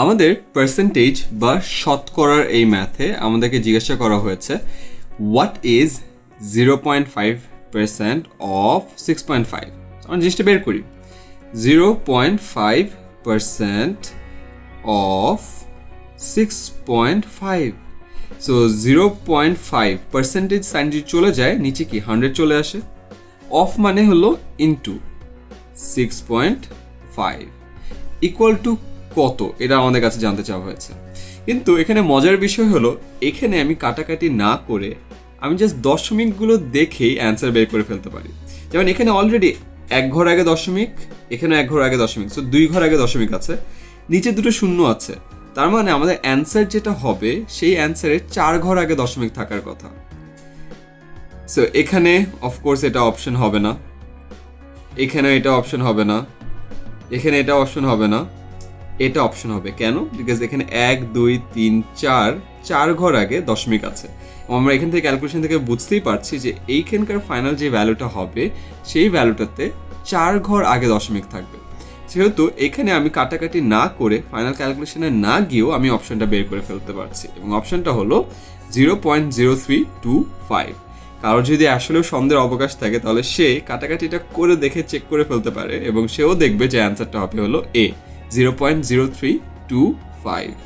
আমাদের পার্সেন্টেজ বা শতকরার এই ম্যাথে আমাদেরকে জিজ্ঞাসা করা হয়েছে what is zero point five percent of six point five আমরা জিনিসটা বের করি। Zero point five percent of six point five so zero point five percentage sign যদি চলে যায়, নিচে কি হান্ড্রেড চলে আসে? অফ মানে হলো into six point five equal to কত? এটা আমাদের কাছে জানতে চাওয়া হয়েছে। কিন্তু এখানে মজার বিষয় হলো, এখানে আমি কাটাকাটি না করে আমি জাস্ট দশমিকগুলো দেখেই অ্যান্সার বের করে ফেলতে পারি। যেমন এখানে অলরেডি এক ঘর আগে দশমিক, এখানে এক ঘর আগে দশমিক সো দুই ঘর আগে দশমিক আছে, নিচে দুটো শূন্য আছে। তার মানে আমাদের অ্যান্সার যেটা হবে, সেই অ্যান্সারের চার ঘর আগে দশমিক থাকার কথা। সো এখানে অফকোর্স এটা অপশন হবে না। এখানে এটা অপশন হবে না। এখানে এটা অপশন হবে না। এটা অপশন হবে। কেন? বিকজ এখানে এক, দুই, তিন, চার চার ঘর আগে দশমিক আছে। আমরা এখান থেকে ক্যালকুলেশন থেকে বুঝতেই পারছি যে এইখানকার ফাইনাল যে ভ্যালুটা হবে, সেই ভ্যালুটাতে চার ঘর আগে দশমিক থাকবে। সেহেতু এখানে আমি কাটাকাটি না করে ফাইনাল ক্যালকুলেশনে না গিয়েও আমি অপশনটা বের করে ফেলতে পারছি। এবং অপশনটা হলো zero point zero three two five কারোর যদি আসলেও সন্দেহের অবকাশ থাকে, তাহলে সে কাটাকাটিটা করে দেখে চেক করে ফেলতে পারে এবং সেও দেখবে যে অ্যান্সারটা হবে হলো এ 0.0325